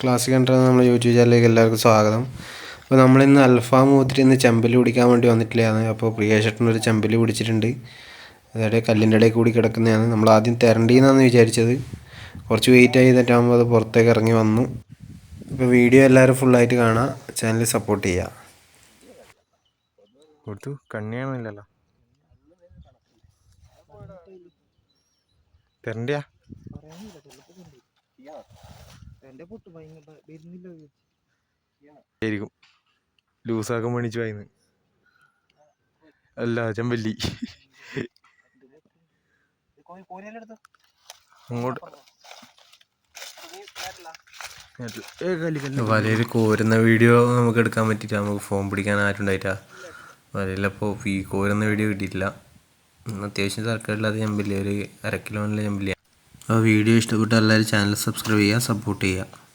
Classic കണ്ടത് നമ്മൾ YouTube ചാനലിലേക്ക് എല്ലാവർക്കും സ്വാഗതം. അപ്പോൾ നമ്മളിന്ന് അൽഫാം മൂത്തിരി ഇന്ന് ചെമ്പൽ പിടിക്കാൻ വേണ്ടി വന്നിട്ടില്ലയാണ് അപ്പോൾ പ്രിയേഷട്ടനൊരു ചെമ്പൽ പിടിച്ചിട്ടുണ്ട്. അതേടെ കല്ലിന്റെ ഇടയിൽ കൂടി കിടക്കുന്നതാണ്. നമ്മൾ ആദ്യം തിരണ്ടീന്നാണ് വിചാരിച്ചത്. കുറച്ച് വെയിറ്റ് ആയി തെറ്റാകുമ്പോൾ അത് പുറത്തേക്ക് ഇറങ്ങി വന്നു. അപ്പോൾ വീഡിയോ എല്ലാവരും ഫുള്ളായിട്ട് കാണാം. ചാനൽ സപ്പോർട്ട് ചെയ്യുക കൊടുത്തു. കണ്ണിയാണില്ലല്ലോ തരണ്ടിയാ? ആയിരിക്കും. ലൂസാക്കാൻ മേടിച്ചു പോയിന്ന് അല്ല ചെമ്പല്ലി. അങ്ങോട്ട്. വലയിൽ കോരുന്ന വീഡിയോ നമുക്ക് എടുക്കാൻ പറ്റിയില്ല. നമുക്ക് ഫോൺ പിടിക്കാൻ ആരുണ്ടായിട്ടാ? വലയിലപ്പോൾ ഈ കോരുന്ന വീഡിയോ കിട്ടിയിട്ടില്ല അത്യാവശ്യം തരക്കേടില്ലാത്ത ചെമ്പില്ല ഒരു അര കിലോനുള്ള ചെമ്പില്ല അപ്പോൾ വീഡിയോ ഇഷ്ടപ്പെട്ട എല്ലാവരും ചാനൽ സബ്സ്ക്രൈബ് ചെയ്യുക സപ്പോർട്ട് ചെയ്യുക.